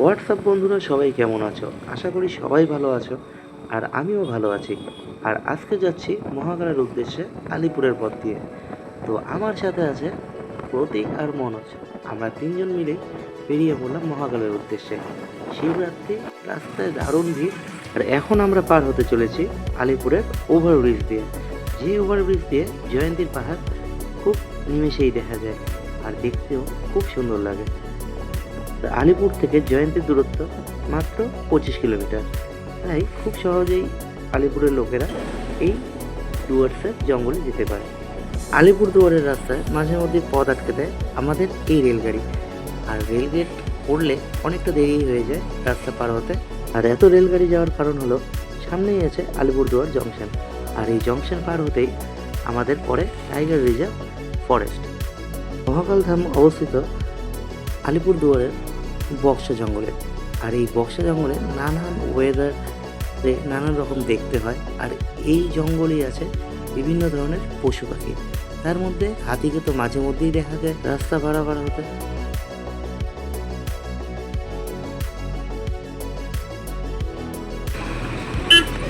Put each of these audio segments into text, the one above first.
WhatsApp বন্ধুরা, সবাই কেমন আছো? আশা করি সবাই ভালো আছো, আর আমিও ভালো আছি। আর আজকে যাচ্ছি মহাকালের উদ্দেশ্যে আলিপুরের পথ দিয়ে। তো আমার সাথে আছে প্রতীক আর মনোজ। আমরা তিনজন মিলে বেরিয়ে পড়লাম মহাকালের উদ্দেশ্যে। শিবরাত্রি রাস্তায় দারুণ ভিড়, আর এখন আমরা পার হতে চলেছি আলিপুরের ওভারব্রিজ দিয়ে। যে ওভারব্রিজ দিয়ে জয়ন্তীর পাহাড় খুব নিমেষেই দেখা যায়, আর দেখতেও খুব সুন্দর লাগে। আলিপুর থেকে জয়ন্তীর দূরত্ব মাত্র পঁচিশ কিলোমিটার। তাই খুব সহজেই আলিপুরের লোকেরা এই ডুয়ার্সের জঙ্গলে যেতে পারে। আলিপুর দুয়ারের রাস্তায় মাঝে মধ্যে পথ আটকে দেয় আমাদের এই রেলগাড়ি। আর রেলগেট পড়লে অনেকটা দেরি হয়ে যায় রাস্তা পার হতে। আর এত রেলগাড়ি যাওয়ার কারণ হলো সামনেই আছে আলিপুরদুয়ার জংশন। আর এই জংশন পার হতেই আমাদের পরে tiger reserve forest. Mahakal Dham অবস্থিত আলিপুরদুয়ারের বক্সা জঙ্গলে। আর এই বক্সা জঙ্গলে নানান ওয়েদারে নানান রকম দেখতে হয়। আর এই জঙ্গলেই আছে বিভিন্ন ধরনের পশু পাখি। তার মধ্যে হাতিকে তো মাঝে মধ্যেই দেখা যায়, রাস্তা পারাপার হতে।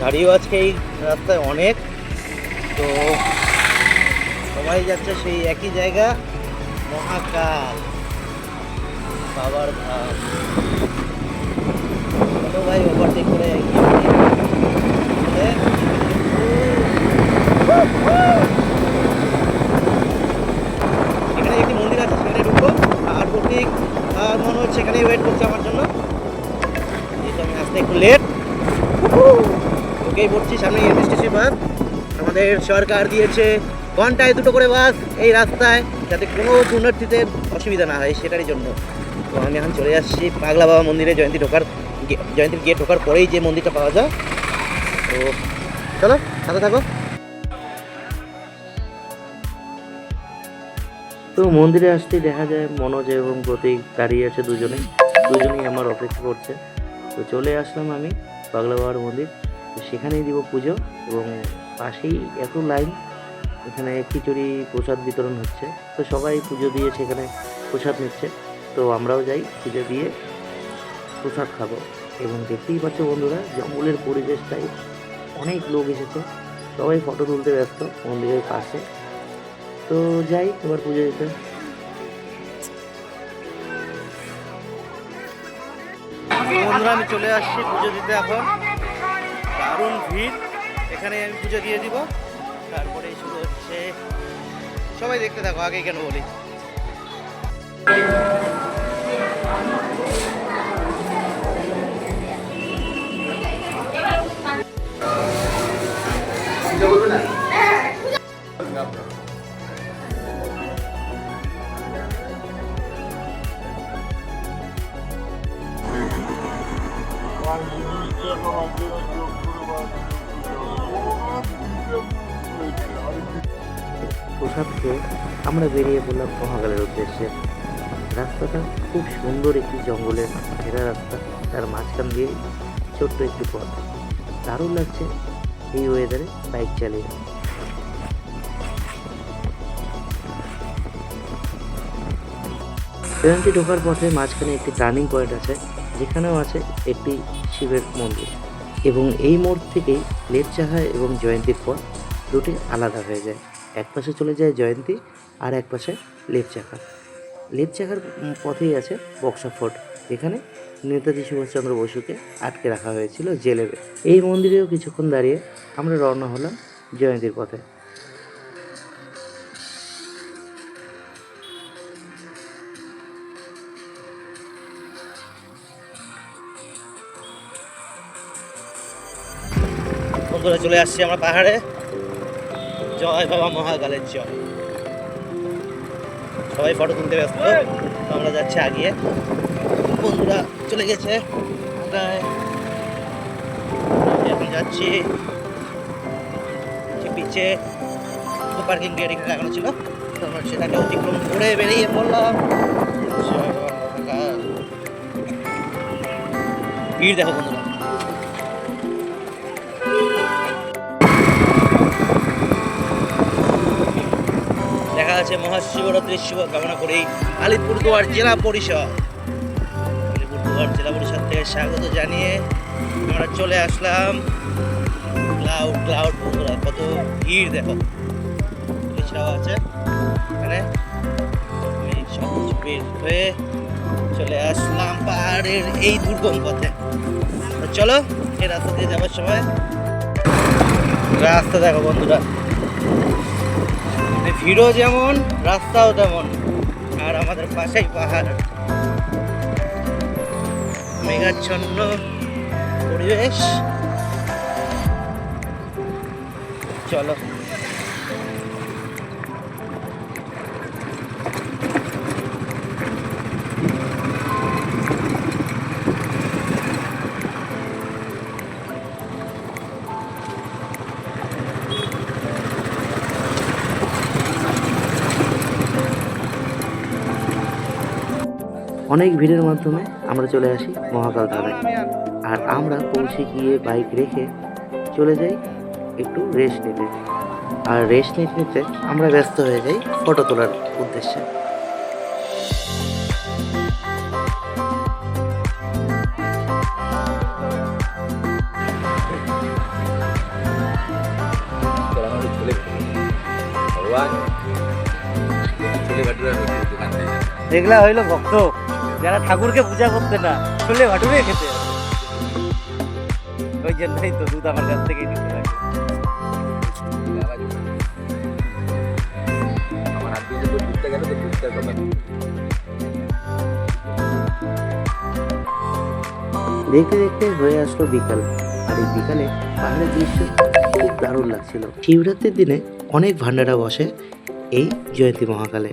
গাড়িও আজকে এই রাস্তায় অনেক। তো সবাই যাচ্ছে সেই একই জায়গা, মহাকাল। বাবার চলো ভাই ওভারটেক করে এখানে একটি মন্দির আছে, সেখানে ঢুকবো। আর প্রতীক মনে হচ্ছে এখানে ওয়েট করছে আমার জন্য। যেহেতু আমি আসতে একটু লেট ওকেই পড়ছি সামনে এমএসটিসি বাস আমাদের সরকার দিয়েছে ঘন্টায় দুটো করে বাস এই রাস্তায়, যাতে কোনো পুণ্যার্থীদের অসুবিধা না হয়, সেটারই জন্য। তো আমি এখন চলে যাচ্ছি পাগলা বাবা মন্দিরে, জয়ন্তী ঢোকার জয়ন্তীর গেট ঢোকার পরেই যে মন্দিরটা পাওয়া যায়। তো চলো, সাথে থাকো। তো মন্দিরে আসতেই দেখা যায় মনোজ এবং প্রতীক দাঁড়িয়ে আছে দুজনেই। দুজনেই আমার অপেক্ষা করছে। তো চলে আসলাম আমি পাগলা বাবার মন্দির। সেখানেই দিব পুজো এবং পাশেই এত লাইন, এখানে খিচুড়ি, প্রসাদ বিতরণ হচ্ছে। তো সবাই পুজো দিয়ে সেখানে প্রসাদ নিচ্ছে। তো আমরাও যাই পুজো দিয়ে প্রসাদ খাব। এবং দেখতেই পাচ্ছ বন্ধুরা, জঙ্গলের পরিবেশটাই অনেক লোক এসেছে। সবাই ফটো তুলতে ব্যস্ত মন্দিরের পাশে। তো যাই, এবার পুজো দিতে। আমি চলে আসছি পুজো দিতে এখন। দারুণ ভিড়। এখানে আমি পুজো দিয়ে দিব। তারপরে শুরু হচ্ছে। সবাই দেখতে থাকো, আগে কেন বলি? প্রসাদ খেয়ে আমরা বেরিয়ে পড়লাম মহাকালের উদ্দেশ্যে। রাস্তাটা খুব সুন্দর একটি জঙ্গলের ঘেরা রাস্তা। তার মাঝখান দিয়ে ছোট্ট একটি পথ। দারুণ লাগছে এই ওয়েদারে বাইক চালিয়ে ট্রেনটি ঢোকার পথে মাঝখানে একটি টার্নিং পয়েন্ট আছে, যেখানেও আছে একটি শিবের মন্দির। এবং এই মোড় থেকেই লেপচাহা এবং জয়ন্তীর পথ দুটি আলাদা হয়ে যায়। এক পাশে চলে যায় জয়ন্তী আর এক পাশে লেপচাখা লেপচাখার পথেই আছে বক্সা ফোর্ট এখানে নেতাজি সুভাষচন্দ্র বসুকে আটকে রাখা হয়েছিল জেলে। এই মন্দিরেও কিছুক্ষণ দাঁড়িয়ে আমরা রওনা হলাম জয়ন্তীর পথে। বন্ধুরা, চলে আসছি আমরা পাহাড়ে। জয় বাবা মহাকালের জয়। সবাই ফটো তুলতে ব্যস্ত আমরা যাচ্ছি আগিয়ে। বন্ধুরা চলে গেছে। কোথায়? এখন যাচ্ছি। পিছে পার্কিং এখানে লাগানো ছিল। সেটাকে অতিক্রম করে বেরিয়ে পড়লাম। ভিড় দেখো বন্ধুরা। দেখা আছে মহাশিবরাত্রির শুভ কামনা করেই আলিপুরদুয়ার জেলা পরিষদ। দুয়ার জেলা পরিষদ থেকে স্বাগত জানিয়ে আমরা চলে আসলাম। ক্লাউড ক্লাউড বন্ধুরা, কত ভিড় দেখো। এছাড়াও আছে এখানে সবুজ বের হয়ে চলে আসলাম পাহাড়ের এই দুর্গম পথে। চলো, এই রাস্তা দিয়ে যাবার সময়। রাস্তা দেখো বন্ধুরা। মানে ভিড়ও যেমন, রাস্তাও তেমন। আর আমাদের পাশেই পাহাড়। মেঘাচ্ছন্ন পরিবেশ। চলো। অনেক ভিড়ের মাধ্যমে আমরা চলে আসি মহাকাল ধারায়। আর আমরা পৌঁছে গিয়ে বাইক রেখে চলে যাই একটু রেস্ট নিতে। আর রেস্ট নিতে নিতে আমরা ব্যস্ত হয়ে যাই ফটো তোলার উদ্দেশ্যে। দেখলা হইল ভক্ত। যারা ঠাকুরকে পূজা করতে না ছোলে ভাটুরে খেতে। ওই জন্যই তো দুধ আমার কাছ থেকেই নিতে লাগে দেখতে দেখতে হয়ে আসলো বিকাল। আর এই বিকালে পাহাড়ের দৃশ্য খুব দারুণ লাগছিল। শিবরাত্রির দিনে অনেক ভান্ডারা বসে এই জয়ন্তী মহাকালে।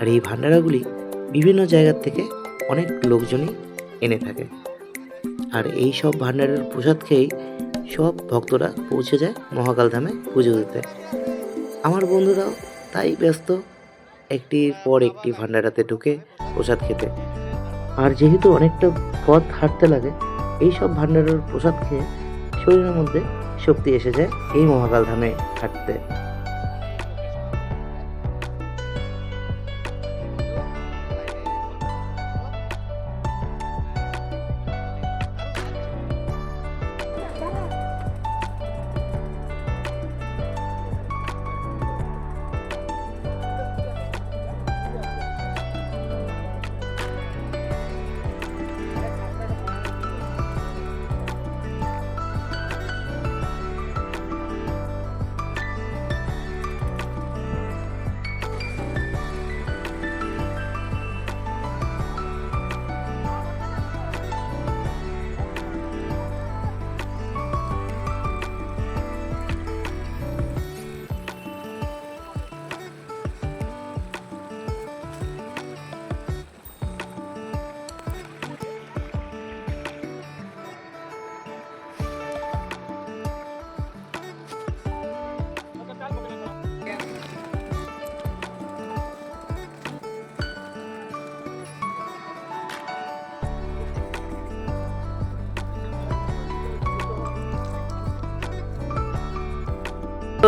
আর এই ভান্ডারাগুলি বিভিন্ন জায়গার থেকে অনেক লোকজনই এনে থাকে। আর এই সব ভান্ডারের প্রসাদ খেয়েই সব ভক্তরা পৌঁছে যায় মহাকাল ধামে পুজো দিতে। আমার বন্ধুরাও তাই ব্যস্ত, একটির পর একটি ভান্ডারাতে ঢুকে প্রসাদ খেতে। আর যেহেতু অনেকটা পথ হাঁটতে লাগে, এই সব ভান্ডারের প্রসাদ খেয়ে শরীরের মধ্যে শক্তি এসে যায় এই মহাকাল ধামে হাঁটতে।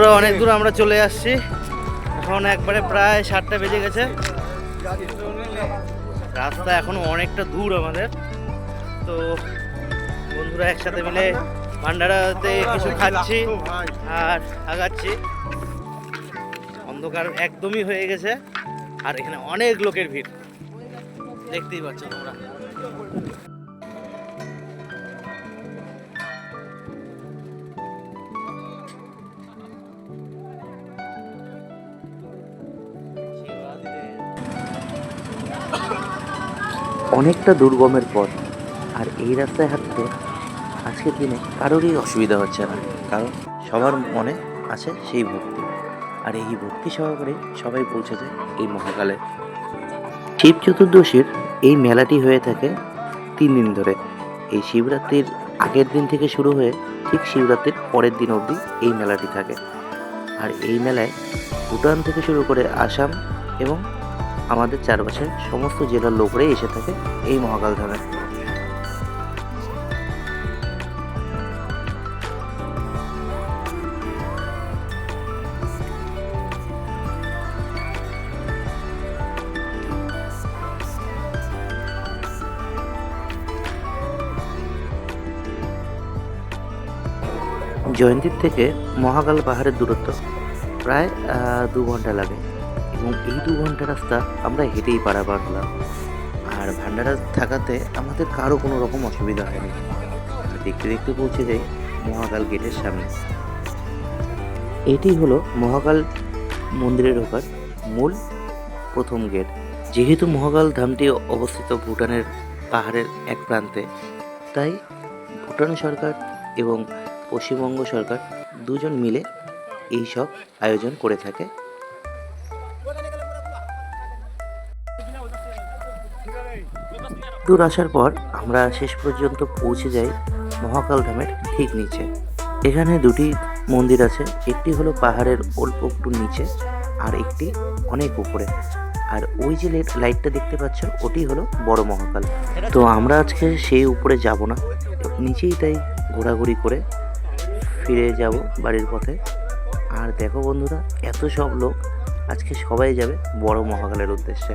তোরা অনেক দূর আমরা চলে আসছি। এখন একবারে প্রায় সাতটা বেজে গেছে। রাস্তা এখনও অনেকটা দূর আমাদের। তো বন্ধুরা একসাথে মিলে ভান্ডারাতে কিছু খাচ্ছি আর আগাচ্ছি। অন্ধকার একদমই হয়ে গেছে আর এখানে অনেক লোকের ভিড়। দেখতেই পাচ্ছ তোমরা। অনেকটা দুর্গমের পথ। আর এই রাস্তায় হাঁটতে আজকের দিনে কারোরই অসুবিধা হচ্ছে না। কারণ সবার মনে আছে সেই ভক্তি। আর এই ভক্তি সহকারে সবাই পৌঁছে যায় এই মহাকালে শিব চতুর্দশীর এই মেলাটি হয়ে থাকে তিন দিন ধরে। এই শিবরাত্রির আগের দিন থেকে শুরু হয়ে ঠিক শিবরাত্রির পরের দিন অবধি এই মেলাটি থাকে। আর এই মেলায় ভুটান থেকে শুরু করে আসাম এবং আমাদের চারপাশের সমস্ত জেলার লোকরাই এসে থাকে এই মহাকাল ধামে। জয়ন্তীর থেকে মহাকাল পাহাড়ের দূরত্ব প্রায় দু ঘণ্টা লাগে। এবং এই দু ঘণ্টা রাস্তা আমরা হেঁটেই পারাপার হলাম আর ভান্ডারা থাকাতে আমাদের কারও কোনো রকম অসুবিধা হয়নি। দেখতে দেখতে পৌঁছে যাই মহাকাল গেটের সামনে। এটি হলো মহাকাল মন্দিরে ঢোকার মূল প্রথম গেট। যেহেতু মহাকাল ধামটি অবস্থিত ভুটানের পাহাড়ের এক প্রান্তে, তাই ভুটান সরকার এবং পশ্চিমবঙ্গ সরকার দুজন মিলে এই সব আয়োজন করে থাকে। দূর আসার পর আমরা শেষ পর্যন্ত পৌঁছে যাই মহাকাল ধামের ঠিক নিচে। এখানে দুটি মন্দির আছে, একটি হলো পাহাড়ের অল্প একটু নিচে আর একটি অনেক উপরে। আর ওই যে লাইটটা দেখতে পাচ্ছ ওটি হলো বড় মহাকাল। তো আমরা আজকে সেই উপরে যাব না, নিচেই তাই ঘোরাঘুরি করে ফিরে যাব বাড়ির পথে। আর দেখো বন্ধুরা, এত সব লোক আজকে সবাই যাবে বড় মহাকালের উদ্দেশ্যে।